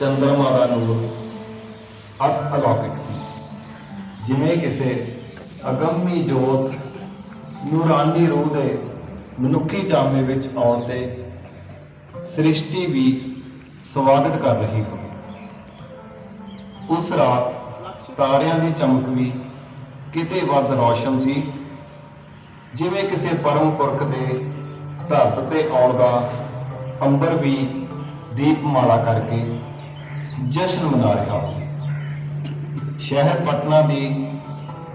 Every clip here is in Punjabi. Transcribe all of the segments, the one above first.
ਚੰਦਰਮਾ ਦਾ ਨੂਰ ਅਤ ਅਲੌਕਿਕ ਸੀ। ਜਿਵੇਂ ਕਿਸੇ ਅਗੰਮੀ ਜੋਤ ਨੂਰਾਨੀ ਰੂਹ ਦੇ ਮਨੁੱਖੀ ਜਾਮੇ ਵਿੱਚ ਆਉਣ ਤੇ ਸ੍ਰਿਸ਼ਟੀ ਵੀ ਸਵਾਗਤ ਕਰ ਰਹੀ ਹੋ ਉਸ ਰਾਤ ਤਾਰਿਆਂ ਦੀ ਚਮਕ ਵੀ ਕਿਤੇ ਵੱਧ ਰੌਸ਼ਨ ਸੀ। ਜਿਵੇਂ ਕਿਸੇ ਪਰਮ ਪੁਰਖ ਦੇ ਧਰਤ ਤੇ ਆਉਣ ਦਾ ਅੰਬਰ ਵੀ ਦੀਪਮਾਲਾ ਕਰਕੇ ਜਸ਼ਨ ਮਨਾ ਰਿਹਾ ਹੋਵੇ ਸ਼ਹਿਰ ਪਟਨਾ ਦੀ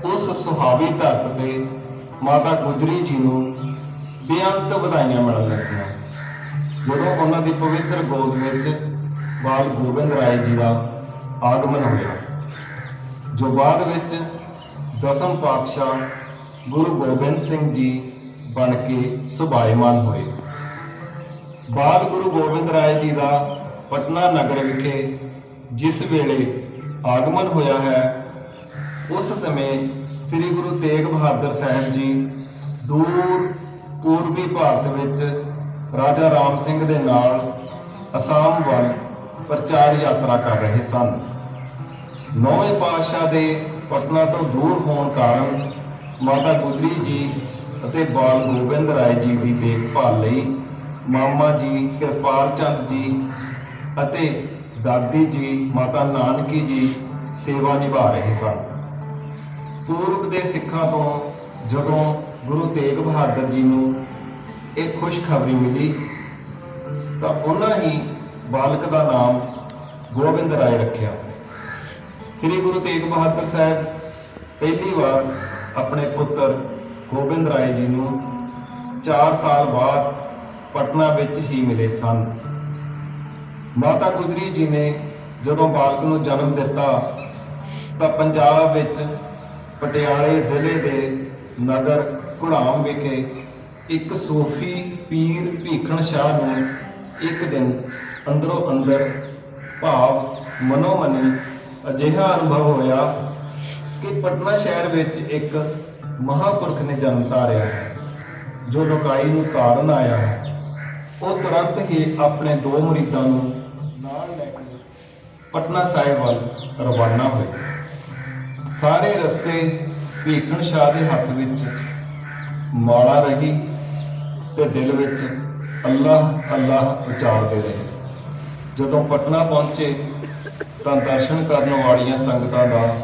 ਉਸ ਸੁਹਾਵੀ ਧਰਤ ਤੇ ਮਾਤਾ ਗੁਜਰੀ ਜੀ ਨੂੰ ਬੇਅੰਤ ਵਧਾਈਆਂ ਮਿਲਣ ਲੱਗੀਆਂ। ਜਦੋਂ ਉਹਨਾਂ ਦੀ ਪਵਿੱਤਰ ਗੋਦ ਵਿੱਚ ਬਾਲ ਗੋਬਿੰਦ ਰਾਏ ਜੀ ਦਾ ਆਗਮਨ ਹੋਇਆ, ਜੋ ਬਾਅਦ ਵਿੱਚ ਦਸਮ ਪਾਤਸ਼ਾਹ ਗੁਰੂ ਗੋਬਿੰਦ ਸਿੰਘ ਜੀ ਬਣ ਕੇ ਸੁਭਾਇਮਾਨ ਹੋਏ। ਬਾਲ ਗੁਰੂ ਗੋਬਿੰਦ ਰਾਏ ਜੀ ਦਾ ਪਟਨਾ ਨਗਰ ਵਿਖੇ ਜਿਸ ਵੇਲੇ ਆਗਮਨ ਹੋਇਆ ਹੈ, ਉਸ ਸਮੇਂ ਸ੍ਰੀ ਗੁਰੂ ਤੇਗ ਬਹਾਦਰ ਸਾਹਿਬ ਜੀ ਦੂਰ ਪੂਰਬੀ ਭਾਰਤ ਵਿੱਚ ਰਾਜਾ ਰਾਮ ਸਿੰਘ ਦੇ ਨਾਲ ਅਸਾਮ ਵੱਲ ਪ੍ਰਚਾਰ ਯਾਤਰਾ ਕਰ ਰਹੇ ਸਨ। ਨੌਵੇਂ ਪਾਤਸ਼ਾਹ ਦੇ ਪਟਨਾ ਤੋਂ ਦੂਰ ਹੋਣ ਕਾਰਨ ਮਾਤਾ ਗੁਜਰੀ ਜੀ ਅਤੇ ਬਾਲ ਗੋਬਿੰਦ ਰਾਏ ਜੀ ਦੀ ਦੇਖਭਾਲ ਲਈ ਮਾਮਾ ਜੀ, ਕਿਰਪਾਲ ਚੰਦ ਜੀ ਅਤੇ ਦਾਦੀ ਜੀ, ਮਾਤਾ ਨਾਨਕੀ ਜੀ ਸੇਵਾ ਨਿਭਾ ਰਹੇ ਸਨ। ਪੂਰਬ ਦੇ ਸਿੱਖਾਂ ਤੋਂ ਜਦੋਂ ਗੁਰੂ ਤੇਗ ਬਹਾਦਰ ਜੀ ਨੂੰ ਇਹ ਖੁਸ਼ਖਬਰੀ ਮਿਲੀ, ਤਾਂ ਉਹਨਾਂ ਹੀ ਬਾਲਕ ਦਾ ਨਾਮ ਗੋਬਿੰਦ ਰਾਏ ਰੱਖਿਆ। ਸ੍ਰੀ ਗੁਰੂ ਤੇਗ ਬਹਾਦਰ ਸਾਹਿਬ ਪਹਿਲੀ ਵਾਰ ਆਪਣੇ ਪੁੱਤਰ ਗੋਬਿੰਦ ਰਾਏ ਜੀ ਨੂੰ 4 ਸਾਲ ਬਾਅਦ ਪਟਨਾ ਵਿੱਚ ਹੀ ਮਿਲੇ ਸਨ। ਮਾਤਾ ਗੁਜਰੀ ਜੀ ਨੇ ਜਦੋਂ ਬਾਲਕ ਨੂੰ ਜਨਮ ਦਿੱਤਾ, ਤਾਂ ਪੰਜਾਬ ਵਿੱਚ ਪਟਿਆਲੇ ਜ਼ਿਲ੍ਹੇ ਦੇ ਨਗਰ ਘੁੜਾਮ ਵਿਖੇ ਇੱਕ ਸੂਫੀ ਪੀਰ ਭੀਖਣ ਸ਼ਾਹ ਨੂੰ ਇੱਕ ਦਿਨ ਅੰਦਰੋਂ ਅੰਦਰ ਭਾਵ ਮਨੋ ਮਨੀ ਅਜਿਹਾ ਅਨੁਭਵ ਹੋਇਆ ਕਿ ਪਟਨਾ ਸ਼ਹਿਰ ਵਿੱਚ ਇੱਕ ਮਹਾਪੁਰਖ ਨੇ ਜਨਮ ਧਾਰਿਆ ਜੋ ਲੋਕਾਈ ਨੂੰ ਕਾਰਨ ਆਇਆ, ਉਹ ਤੁਰੰਤ ਹੀ ਆਪਣੇ ਦੋ ਮੁਰੀਦਾਂ ਨੂੰ ਪਟਨਾ ਸਾਹਿਬ ਵੱਲ ਰਵਾਨਾ ਹੋਏ। ਸਾਰੇ ਰਸਤੇ ਭੀਖਣ ਸ਼ਾਹ ਦੇ ਹੱਥ ਵਿੱਚ ਮਾਲਾ ਰਹੀ ਤੇ ਦਿਲ ਵਿੱਚ ਅੱਲਾਹ ਅੱਲਾਹ ਉਚਾਰਦੇ ਰਹੇ। ਜਦੋਂ ਪਟਨਾ ਪਹੁੰਚੇ ਤਾਂ ਦਰਸ਼ਨ ਕਰਨ ਵਾਲੀਆਂ ਸੰਗਤਾਂ ਦਾ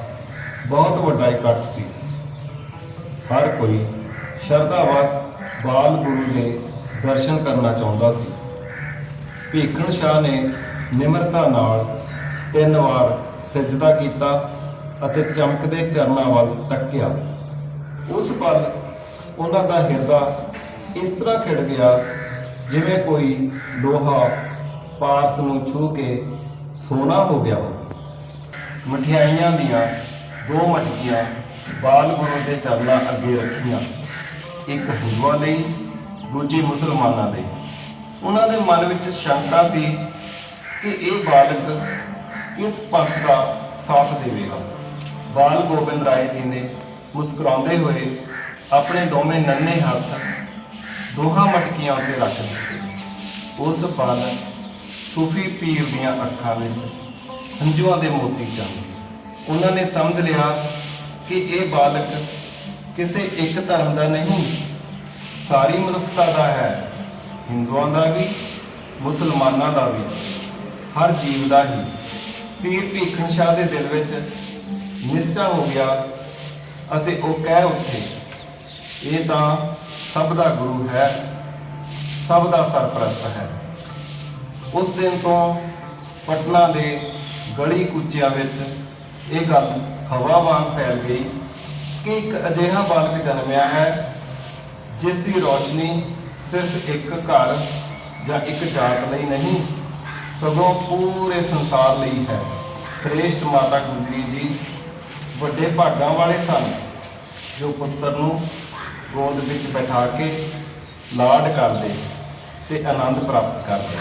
ਬਹੁਤ ਵੱਡਾ ਇਕੱਠ ਸੀ। ਹਰ ਕੋਈ ਸ਼ਰਧਾਵਾਸ ਬਾਲ ਗੁਰੂ ਦੇ ਦਰਸ਼ਨ ਕਰਨਾ ਚਾਹੁੰਦਾ ਸੀ। ਭੀਖਣ ਸ਼ਾਹ ਨੇ ਨਿਮਰਤਾ ਨਾਲ ਤਿੰਨ ਵਾਰ ਸਜਦਾ ਕੀਤਾ ਅਤੇ ਚਮਕਦੇ ਚਰਨਾਂ ਵੱਲ ਤੱਕਿਆ। ਉਸ ਪਲ ਉਹਨਾਂ ਦਾ ਹਿਰਦਾ ਇਸ ਤਰ੍ਹਾਂ ਖਿੜ ਗਿਆ ਜਿਵੇਂ ਕੋਈ ਲੋਹਾ ਪਾਰਸ ਨੂੰ ਛੂ ਕੇ ਸੋਨਾ ਹੋ ਗਿਆ ਮਠਿਆਈਆਂ ਦੀਆਂ ਦੋ ਮਟਕੀਆਂ ਬਾਲ ਗੁਰੂ ਦੇ ਚਰਨਾਂ ਅੱਗੇ ਰੱਖੀਆਂ। ਇੱਕ ਹਿੰਦੂਆਂ ਲਈ, ਦੂਜੀ ਮੁਸਲਮਾਨਾਂ ਲਈ। ਉਹਨਾਂ ਦੇ ਮਨ ਵਿੱਚ ਸ਼ੰਕਾ ਸੀ ਕਿ ਇਹ ਬਾਲਕ ਇਸ ਪੱਖ ਦਾ ਸਾਥ ਦੇਵੇਗਾ। ਬਾਲ ਗੋਬਿੰਦ ਰਾਏ ਜੀ ਨੇ ਮੁਸਕਰਾਉਂਦੇ ਹੋਏ ਆਪਣੇ ਦੋਵੇਂ ਨੰਨੇ ਹੱਥ ਦੋਹਾਂ ਮਟਕੀਆਂ ਉੱਤੇ ਰੱਖ ਦਿੱਤੇ। ਉਸ ਪਲ ਸੂਫੀ ਪੀਰ ਦੀਆਂ ਅੱਖਾਂ ਵਿੱਚ ਹੰਝੂਆਂ ਦੇ ਮੋਤੀ ਚਮਕੇ ਉਹਨਾਂ ਨੇ ਸਮਝ ਲਿਆ ਕਿ ਇਹ ਬਾਲਕ ਕਿਸੇ ਇੱਕ ਧਰਮ ਦਾ ਨਹੀਂ। ਸਾਰੀ ਮਨੁੱਖਤਾ ਦਾ ਹੈ, ਹਿੰਦੂਆਂ ਦਾ ਵੀ, ਮੁਸਲਮਾਨਾਂ ਦਾ ਵੀ, ਹਰ ਜੀਵ ਦਾ ਹੀ। ਪੀਰ ਭੀਖਣ ਸ਼ਾਹ ਦੇ ਦਿਲ ਵਿੱਚ ਨਿਸ਼ਚਾ ਹੋ ਗਿਆ ਅਤੇ ਉਹ ਕਹਿ ਉੱਠੇ, ਇਹ ਤਾਂ ਸਭ ਦਾ ਗੁਰੂ ਹੈ, ਸਭ ਦਾ ਸਰਪ੍ਰਸਤ ਹੈ। ਉਸ ਦਿਨ ਤੋਂ ਪਟਨਾ ਦੇ ਗਲੀ ਕੁਚਿਆਂ ਵਿੱਚ ਇਹ ਗੱਲ ਹਵਾ ਵਾਂਗ ਫੈਲ ਗਈ ਕਿ ਇੱਕ ਅਜਿਹਾ ਬਾਲਕ ਜਨਮਿਆ ਹੈ ਜਿਸ ਦੀ ਰੋਸ਼ਨੀ ਸਿਰਫ ਇੱਕ ਘਰ ਜਾਂ ਇੱਕ ਜਾਤ ਲਈ ਨਹੀਂ, ਸਗੋਂ ਪੂਰੇ ਸੰਸਾਰ ਲਈ ਹੈ। ਸ੍ਰੇਸ਼ਟ ਮਾਤਾ ਗੁਜਰੀ ਜੀ ਵੱਡੇ ਭਾਗਾਂ ਵਾਲੇ ਸਨ, ਜੋ ਪੁੱਤਰ ਨੂੰ ਗੋਦ ਵਿੱਚ ਬਿਠਾ ਕੇ ਲਾਡ ਕਰਦੇ ਤੇ ਆਨੰਦ ਪ੍ਰਾਪਤ ਕਰਦੇ।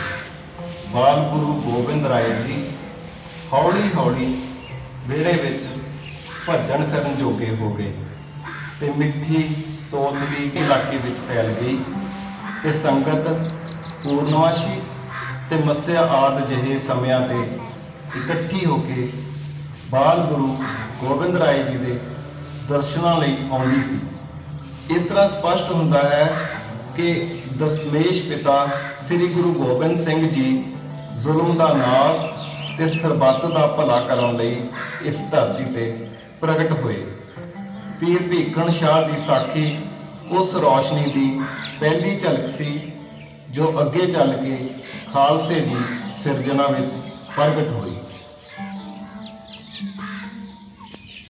ਬਾਲ ਗੁਰੂ ਗੋਬਿੰਦ ਰਾਏ ਜੀ ਹੌਲੀ ਹੌਲੀ ਵਿਹੜੇ ਵਿੱਚ ਭੱਜਣ ਫਿਰਨ ਜੋਗੇ ਹੋ ਗਏ ਤੇ ਮਿੱਠੀ ਤੋਤਲੀ ਇਲਾਕੇ ਵਿੱਚ ਫੈਲ ਗਈ ਤੇ ਸੰਗਤ ਪੂਰਨਮਾਸ਼ੀ ਤੇ ਮੱਸਿਆ ਆਦਿ ਜਿਹੇ ਸਮਿਆਂ ਤੇ ਇਕੱਠੀ ਹੋ ਕੇ ਬਾਲ ਗੁਰੂ ਗੋਬਿੰਦ ਰਾਏ ਜੀ ਦੇ ਦਰਸ਼ਨਾਂ ਲਈ ਆਉਂਦੀ ਸੀ। ਇਸ ਤਰ੍ਹਾਂ ਸਪਸ਼ਟ ਹੁੰਦਾ ਹੈ ਕਿ ਦਸਮੇਸ਼ ਪਿਤਾ ਸ੍ਰੀ ਗੁਰੂ ਗੋਬਿੰਦ ਸਿੰਘ ਜੀ ਜ਼ੁਲਮ ਦਾ ਨਾਸ਼ ਤੇ ਸਰਬੱਤ ਦਾ ਭਲਾ ਕਰਨ ਲਈ ਇਸ ਧਰਤੀ ਤੇ ਪ੍ਰਗਟ ਹੋਏ। ਪੀਰ ਭੀਖਣ ਸ਼ਾਹ ਦੀ ਸਾਖੀ ਉਸ ਰੌਸ਼ਨੀ ਦੀ ਪਹਿਲੀ ਝਲਕ ਸੀ, ਜੋ ਅੱਗੇ ਚੱਲ ਕੇ ਖਾਲਸੇ ਦੀ ਸਿਰਜਣਾ ਵਿੱਚ ਪ੍ਰਗਟ ਹੋਈ।